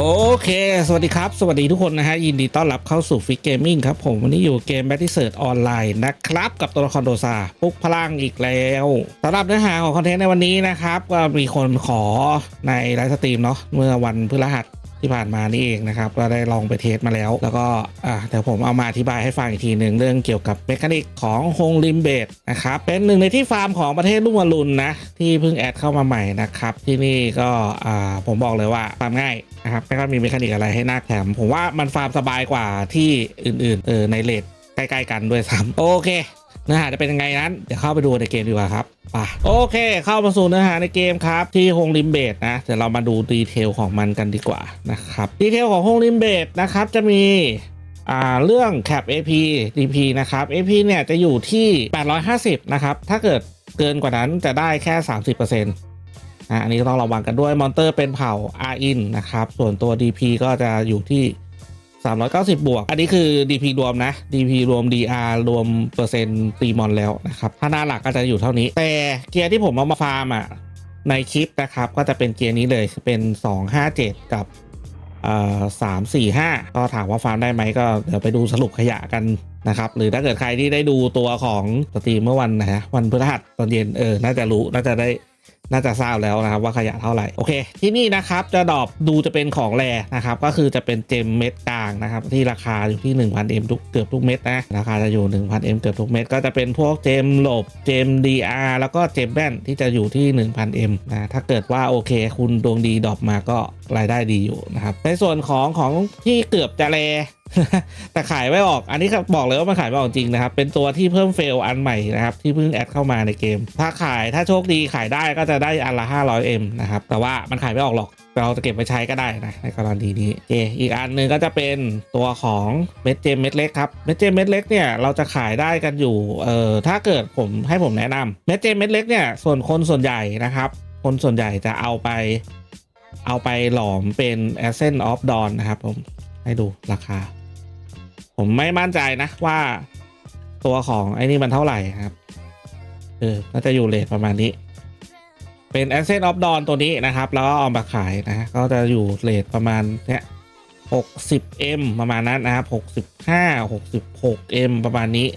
โอเค สวัสดีครับ สวัสดีทุกคนนะฮะ ยินดีต้อนรับเข้าสู่ฟิกเกมมิ่งครับผม วันนี้อยู่เกมแบทที่เซิร์ออนไลน์นะครับ กับตัวละครโดซาปลุกพลังอีกแล้วสำหรับเนื้อหาของคอนเทนต์ในวันนี้นะครับ ก็มีคนขอในไลฟ์สตรีมเนาะเมื่อวันพฤหัส ที่ผ่านมานี่เองนะครับ ก็ได้ลองไปเทสมาแล้ว แล้วก็อ่าเดี๋ยวผมเอามาอธิบายให้ฟังอีกทีหนึ่งเรื่องเกี่ยวกับเมคานิกของโฮงลิมเบดนะครับเป็นหนึ่งในที่ฟาร์มของประเทศลุ่มวรุณนะที่เพิ่งแอดเข้ามาใหม่นะครับ ที่นี่ก็อ่าผมบอกเลยว่าฟาร์มง่ายนะครับไม่ค่อยมีเมคานิกอะไรให้น่าแถม ผมว่ามันฟาร์มสบายกว่าที่อื่นๆเออในเลทใกล้ๆกันด้วยซ้ำโอเค เนื้อหาจะเป็นยังไงนั้น เดี๋ยวเข้าไปดูในเกมดีกว่าครับไปโอเค เข้ามาสู่เนื้อหาในเกมครับ ที่โฮงลิมเบดนะเดี๋ยวเรามาดูดีเทลของมันกันดีกว่านะครับดีเทลของโฮงลิมเบดนะครับจะมีอ่าเรื่องแคป AP DP นะครับ AP เนี่ยจะอยู่ที่ 850 นะครับ ถ้าเกิดเกินกว่านั้นจะได้แค่ 30%อะอันนี้ต้องระวังกันด้วย มอนเตอร์เป็นเผ่า R in นะครับ ส่วนตัว DP ก็จะอยู่ที่ 390 บวก อันนี้คือ DP รวมนะ DP รวม DR รวมเปอร์เซ็นต์ตีมอนแล้วนะครับ ถ้าหน้าหลักก็จะอยู่เท่านี้ แต่เกียร์ที่ผมเอามาฟาร์มอะในคลิปนะครับ ก็จะเป็นเกียร์นี้เลยเป็น 257 กับเอ่อ3 4 5ก็ถามว่าฟาร์มได้ไหมก็เดี๋ยวไปดูสรุปขยะกันนะครับ หรือถ้าเกิดใครที่ได้ดูตัวของสตรีมเมื่อวันนะฮะวันพฤหัสตอนเย็นเออ น่าจะรู้ น่าจะได้ น่าจะทราบแล้วนะครับว่าขยะเท่าไหร่โอเค ที่นี่นะครับจะดอปดูจะเป็นของแรนะครับก็คือจะเป็นเจมเม็ดกลางนะครับที่ราคาอยู่ที่ 1,000 M ทุกเกือบทุกเม็ดนะราคาจะอยู่ 1,000 M เกือบทุกเม็ดก็จะเป็นพวกเจมหลบเจม DR แล้วก็เจมแบนที่จะอยู่ที่ 1,000 M นะถ้าเกิดว่าโอเค คุณดวงดีดอปมาก็รายได้ดีอยู่นะครับในส่วนของของที่เกือบจะแล แต่ขายไม่ออก อันนี้บอกเลยว่ามันขายไม่ออกจริงนะครับ เป็นตัวที่เพิ่มเฟลอันใหม่นะครับ ที่เพิ่งแอดเข้ามาในเกม ถ้าขายถ้าโชคดีขายได้ก็จะได้อันละ 500M นะครับ แต่ว่ามันขายไม่ออกหรอกเราจะเก็บไปใช้ก็ได้นะในกรณีนี้โอเคอีกอันหนึ่งก็จะเป็นตัวของเม็ดเจมเม็ดเล็กครับเม็ดเจมเม็ดเล็กเนี่ยเราจะขายได้กันอยู่เอ่อถ้าเกิดผมให้ผมแนะนำเม็ดเจมเม็ดเล็กเนี่ยส่วนคนส่วนใหญ่นะครับ คนส่วนใหญ่จะเอาไป เอาไปหลอมเป็น Ascent of Dawn นะครับผมให้ดูราคา ผมไม่มั่นใจนะว่า ตัวของไอ้นี่มันเท่าไหร่ครับเออน่าจะอยู่เลทประมาณนี้ เป็น Asset of Dawn ตัวนี้นะครับ แล้วก็เอามาขายนะก็จะอยู่เลทประมาณเนี้ย 60M ประมาณนั้นนะครับ65 66M ประมาณนี้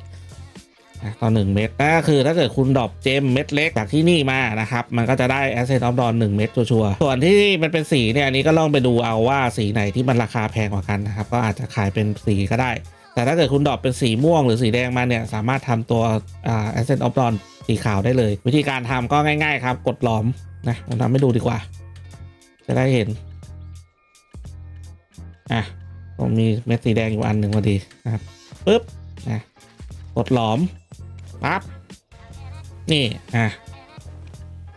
ต่อ1เม็ดก็คือถ้าเกิดคุณดรอปเจมเม็ดเล็กจากที่นี่มานะครับ มันก็จะได้ Ascent of Dawn 1เม็ดชัวร์ส่วนที่มันเป็นสีเนี่ยอันนี้ก็ลองไปดูเอาว่าสีไหนที่มันราคาแพงกว่ากันนะครับ ก็อาจจะขายเป็นสีก็ได้ แต่ถ้าเกิดคุณดรอปเป็นสีม่วงหรือสีแดงมาเนี่ยสามารถทำตัวอ่า Ascent of Dawn สีขาวได้เลย วิธีการทำก็ง่าย ๆ ครับ กดหลอมนะผมทำให้ดูดีกว่า จะได้เห็นอะผมมีเม็ดสีแดงอยู่อันหนึ่งพอดีนะครับปึ๊บนะ กดหลอมปั๊บนี่อะ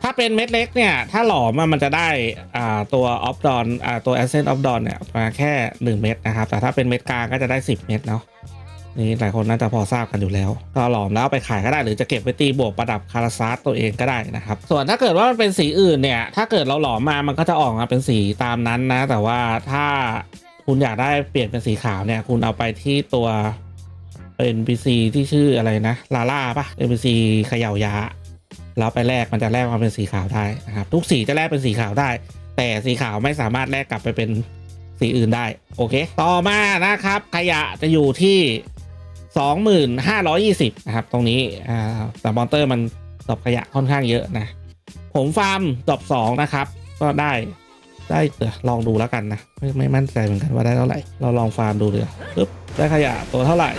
ถ้าเป็นเม็ดเล็กเนี่ย ถ้าหลอมอะมันจะได้อ่าตัวออฟดอนอ่าตัว a s c e n t of Dawn เนี่ยมาแค่ 1 เม็ดนะครับ แต่ถ้าเป็นเม็ดกลางก็จะได้ 10 เม็ดเนาะนี่หลายคนน่าจะพอทราบกันอยู่แล้วก็หลอมแล้วไปขายก็ได้หรือจะเก็บไว้ตีบวกประดับคาราซาสตัวเองก็ได้นะครับ ส่วนถ้าเกิดว่ามันเป็นสีอื่นเนี่ย ถ้าเกิดเราหลอมมามันก็จะออกมาเป็นสีตามนั้นนะ แต่ว่าถ้าคุณอยากได้เปลี่ยนเป็นสีขาวเนี่ย คุณเอาไปที่ตัว NPC ที่ชื่ออะไรนะลาล่าปะ NPC เขย่ายาแล้วไปแลกมันจะแลกมาเป็นสีขาวได้นะครับทุกสีจะแลกเป็นสีขาวได้ แต่สีขาวไม่สามารถแลกกลับไปเป็นสีอื่นได้โอเค ต่อมานะครับ ขยะจะอยู่ที่ 2520 นะครับ ตรงนี้อ่าแต่มอนเตอร์มันดอปขยะค่อนข้างเยอะนะ ผมฟาร์มดอป2นะครับ ก็ได้ได้เดี๋ยวลองดูแล้วกันนะ ไม่ไม่มั่นใจเหมือนกันว่าได้เท่าไหร่ เราลองฟาร์มดูเลยวปึ๊บได้ขยะตัวเท่าไหร่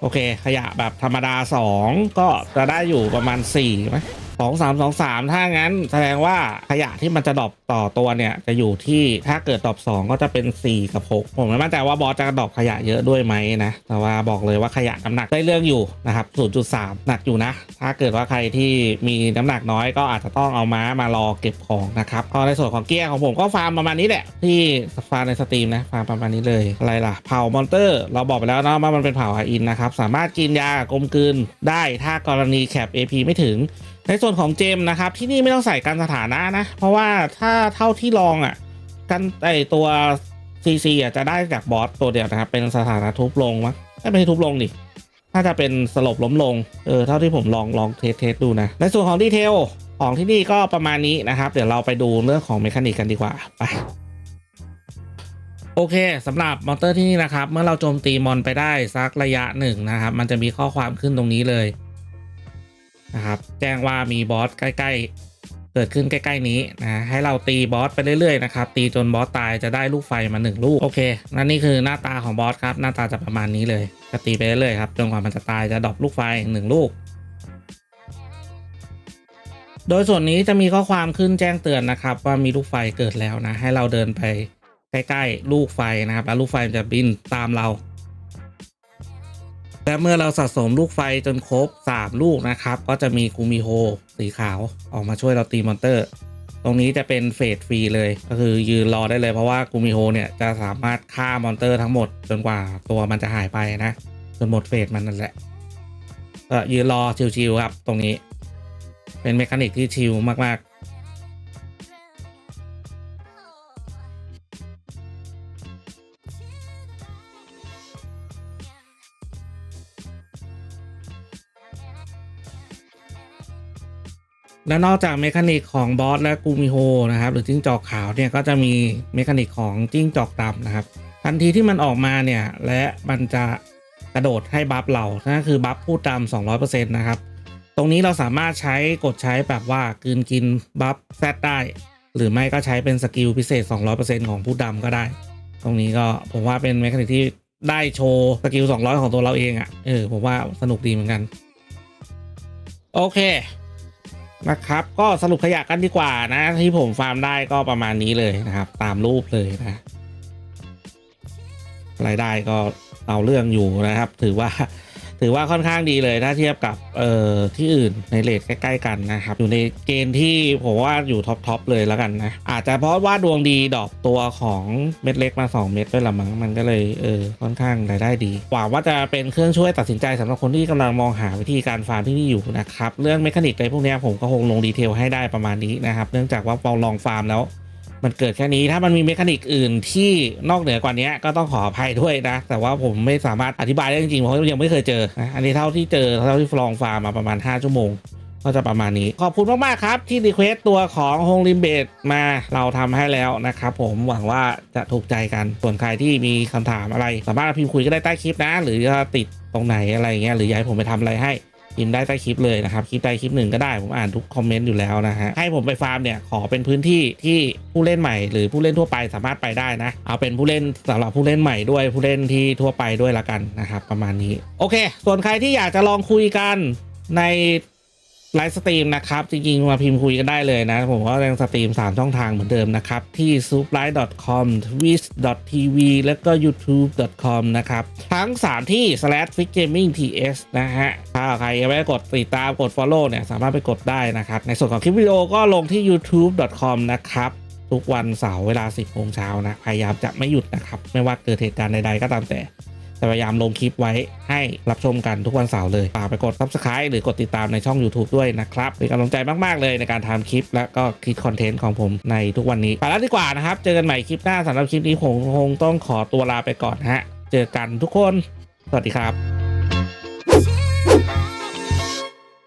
โอเค ขยะแบบธรรมดา 2 ก็จะได้อยู่ประมาณ4ไหม สองสามสองสามถ้างั้นแสดงว่าขยะที่มันจะดรอปต่อตัวเนี่ย จะอยู่ที่ถ้าเกิดดรอป2ก็จะเป็น4กับ6ผมไม่มั่นใจว่าบอสจะดรอปขยะเยอะด้วยไหมนะ แต่ว่าบอกเลยว่าขยะน้ำหนักได้เรื่องอยู่นะครับ0.3หนักอยู่นะ ถ้าเกิดว่าใครที่มีน้ำหนักน้อยก็อาจจะต้องเอาม้ามารอเก็บของนะครับพอในส่วนของเกียร์ของผมก็ฟาร์มประมาณนี้แหละที่ฟาร์มในสตรีมนะฟาร์มประมาณนี้เลยอะไรล่ะเผามอนเตอร์ เราบอกไปแล้วนะว่ามันเป็นเผาไฮอินนะครับสามารถกินยากลมกลืนได้ถ้ากรณีแคป AP ไม่ถึง ในส่วนของเจมนะครับที่นี่ไม่ต้องใส่กันสถานะนะ เพราะว่าถ้าเท่าที่ลองอะกันไอตัว CC อะจะได้จากบอสตัวเดียวนะครับ เป็นสถานะทุบลงมั้งไม่ใช่ทุบลงดิน่าจะเป็นสลบล้มลงเออเท่าที่ผมลองลองเทสเทสดูนะ ในส่วนของดีเทลของที่นี่ก็ประมาณนี้นะครับ เดี๋ยวเราไปดูเรื่องของเมคานิกกันดีกว่าไปโอเคสำหรับมอนเตอร์ที่นี่นะครับ เมื่อเราโจมตีมอนไปได้สักระยะหนึ่งนะครับ มันจะมีข้อความขึ้นตรงนี้เลย นะครับ แจ้งว่ามีบอสใกล้ ๆ เกิดขึ้นใกล้ ๆ นี้นะให้เราตีบอสไปเรื่อยๆนะครับตีจนบอสตายจะได้ลูกไฟมาหนึ่งลูกโอเคนั่นนี่คือหน้าตาของบอสครับหน้าตาจะประมาณนี้เลยจะตีไปเรื่อยๆครับจนกว่ามันจะตายจะดรอปลูกไฟหนึ่งลูกโดยส่วนนี้จะมีข้อความขึ้นแจ้งเตือนนะครับ ว่ามีลูกไฟเกิดแล้วนะ ให้เราเดินไปใกล้ๆ ลูกไฟนะครับ แล้วลูกไฟมันจะบินตามเรา และเมื่อเราสะสมลูกไฟจนครบ 3 ลูกนะครับ ก็จะมีกูมิโฮสีขาวออกมาช่วยเราตีมอนเตอร์ ตรงนี้จะเป็นเฟสฟรีเลย ก็คือยืนรอได้เลยเพราะว่ากูมิโฮเนี่ยจะสามารถฆ่ามอนเตอร์ทั้งหมดจนกว่าตัวมันจะหายไปนะ จนหมดเฟสมันนั่นแหละก็ยืนรอชิวๆครับตรงนี้ เป็นเมคานิกที่ชิลมากๆ และนอกจากเมคานิกของบอสและกูมิโฮนะครับหรือจิ้งจอกขาวเนี่ยก็จะมีเมคานิกของจิ้งจอกดำนะครับ ทันทีที่มันออกมาเนี่ยและมันจะกระโดดให้บัฟเรานั่นคือบัฟพูดดำ200%นะครับ ตรงนี้เราสามารถใช้กดใช้แบบว่ากืนกินบัฟแซดได้ หรือไม่ก็ใช้เป็นสกิลพิเศษ 200%ของผู้ดำก็ได้ ตรงนี้ก็ผมว่าเป็นเมคานิกที่ได้โชว์สกิล 200 ของตัวเราเองอะ่ะเออผมว่าสนุกดีเหมือนกัน โอเค นะครับ ก็สรุปขยะกันดีกว่านะ ที่ผมฟาร์มได้ก็ประมาณนี้เลยนะครับ ตามรูปเลยนะรายได้ก็เอาเรื่องอยู่นะครับ ถือว่า ถือว่าค่อนข้างดีเลยถ้าเทียบกับเอ่อที่อื่นในเลทใกล้ ๆ กันนะครับ อยู่ในเกณฑ์ที่ผมว่าอยู่ท็อปทอปเลยแล้วกันนะ อาจจะเพราะว่าดวงดีดอกตัวของเม็ดเล็กมา 2 เม็ดด้วยละมั้งมันก็เลยเออค่อนข้างรายได้ดีหวังว่าจะเป็นเครื่องช่วยตัดสินใจสำหรับคนที่กำลังมองหาวิธีการฟาร์มที่นี่อยู่นะครับเรื่องเมคานิกอะไรพวกนี้ผมก็คงลงดีเทลให้ได้ประมาณนี้นะครับเนื่องจากว่าพอลองฟาร์มแล้ว มันเกิดแค่นี้ถ้ามันมีเมคานิกอื่นที่นอกเหนือกว่านี้ก็ต้องขออภัยด้วยนะ แต่ว่าผมไม่สามารถอธิบายได้จริงๆเพราะยังไม่เคยเจอนะอันนี้เท่าที่เจอเท่าที่ลองฟาร์มมาประมาณ 5 ชั่วโมงก็จะประมาณนี้ ขอบคุณมาก ๆ ครับ ที่รีเควสตัวของโฮงลิมเบดมาเราทำให้แล้วนะครับผมหวังว่าจะถูกใจกัน ส่วนใครที่มีคำถามอะไร สามารถพิมพ์คุยก็ได้ใต้คลิปนะ หรือจะติดตรงไหนอะไรเงี้ยหรืออยากให้ผมไปทำอะไรให้ พิมพ์ได้ใต้คลิปเลยนะครับคลิปใดคลิปหนึ่งก็ได้ผมอ่านทุกคอมเมนต์อยู่แล้วนะฮะให้ผมไปฟาร์มเนี่ยขอเป็นพื้นที่ที่ผู้เล่นใหม่หรือผู้เล่นทั่วไปสามารถไปได้นะ เอาเป็นผู้เล่นสำหรับผู้เล่นใหม่ด้วยผู้เล่นที่ทั่วไปด้วยละกันนะครับประมาณนี้ โอเค ส่วนใครที่อยากจะลองคุยกันใน ไลฟ์สตรีมนะครับ จริงๆ มาพิมพ์คุยกันได้เลยนะ ผมก็ยังสตรีม 3 ช่องทางเหมือนเดิมนะครับ ที่ s u p l i g h t c o m t w i s t t v แล้วก็ youtube.com นะครับ ทั้ง 3 ที่ slash f i g gaming ts นะฮะ ถ้าใครยังไม่ได้กดติดตามกด follow เนี่ย สามารถไปกดได้นะครับ ในส่วนของคลิปวิดีโอก็ลงที่ youtube.com นะครับทุกวันเสาร์เวลา 10โมงเช้านะ พยายามจะไม่หยุดนะครับ ไม่ว่าเกิดเหตุการณ์ใดๆก็ตามแต่ จะพยายามลงคลิปไว้ให้รับชมกันทุกวันเสาร์เลยฝากไปกด subscribe หรือกดติดตามในช่อง YouTube ด้วยนะครับเป็นกำลังใจมากๆเลยในการทำคลิป และก็คิดคอนเทนต์ของผมในทุกวันนี้ไปแล้วดีกว่านะครับ เจอกันใหม่คลิปหน้าสำหรับคลิปนี้ผมคงต้องขอตัวลาไปก่อนฮะ เจอกันทุกคน สวัสดีครับ